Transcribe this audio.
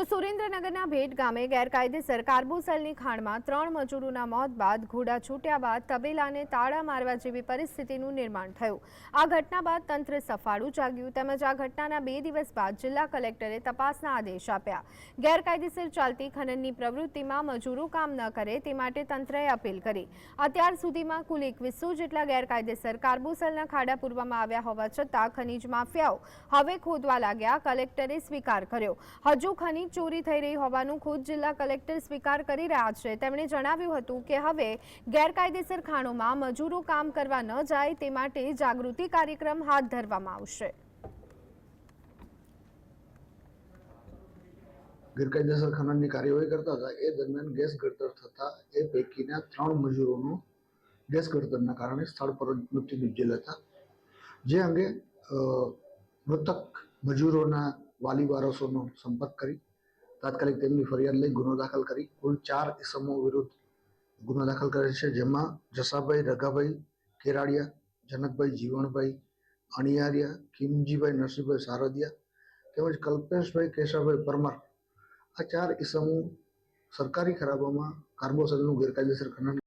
તો સુરેન્દ્રનગરના ભેટ ગામે ગેરકાયદેસર કાર્બોસેલની ખાણમાં ત્રણ મજૂરોના મોત બાદ ઘોડા છૂટ્યા બાદ તબેલાને તાળા મારવા જેવી પરિસ્થિતિનું નિર્માણ થયું. આ ઘટના બાદ તંત્ર સફાળું જાગ્યું તેમજ આ ઘટનાના બે દિવસ બાદ જિલ્લા કલેક્ટરે તપાસના આદેશ આપ્યા. ગેરકાયદેસર ચાલતી ખનનની પ્રવૃત્તિમાં મજૂરો કામ ન કરે તે માટે તંત્રએ અપીલ કરી. અત્યાર સુધીમાં કુલ એકવીસો જેટલા ગેરકાયદેસર કાર્બોસેલના ખાડા પૂરવામાં આવ્યા હોવા છતાં ખનીજ માફિયાઓ હવે ખોદવા લાગ્યા, કલેક્ટરે સ્વીકાર કર્યો. હજુ ખનીજ ચોરી થઈ રહી હોવાનું ખુદ જિલ્લા કલેક્ટર સ્વીકાર કરી રહ્યા છે. તેમણે જણાવ્યું હતું કે હવે ગેરકાયદેસર ખાણોમાં મજૂરો કામ કરવા ન જાય તે માટે જાગૃતિ કાર્યક્રમ હાથ ધરવામાં આવશે. ગેરકાયદેસર ખનનની કાર્યવાહી કરતા હતા. એ દરમિયાન ગેસ ગળતર થતા એ પૈકીના ત્રણ મજૂરોનું ગેસ ગળતરના કારણે સ્થળ પર મૃત્યુ નિપજેલા હતા. જે અંગે મૃતક મજૂરોના વાલી વારસોનો સંપર્ક કરી તાત્કાલિક તેમની ફરિયાદ લઈ ગુનો દાખલ કરી. કુલ ચાર ઇસમો વિરુદ્ધ ગુનો દાખલ કરેલ છે, જેમાં જસાભાઈ, રઘાભાઈ, કેરાડિયા, જનકભાઈ, જીવણભાઈ, અણિયારિયા, કિમજીભાઈ, નરસિંહભાઈ સારદિયા તેમજ કલ્પેશભાઈ, કેશાભાઈ પરમાર. આ ચાર ઇસમો સરકારી ખરાબામાં કાર્બોસરનું ગેરકાયદેસર ખનન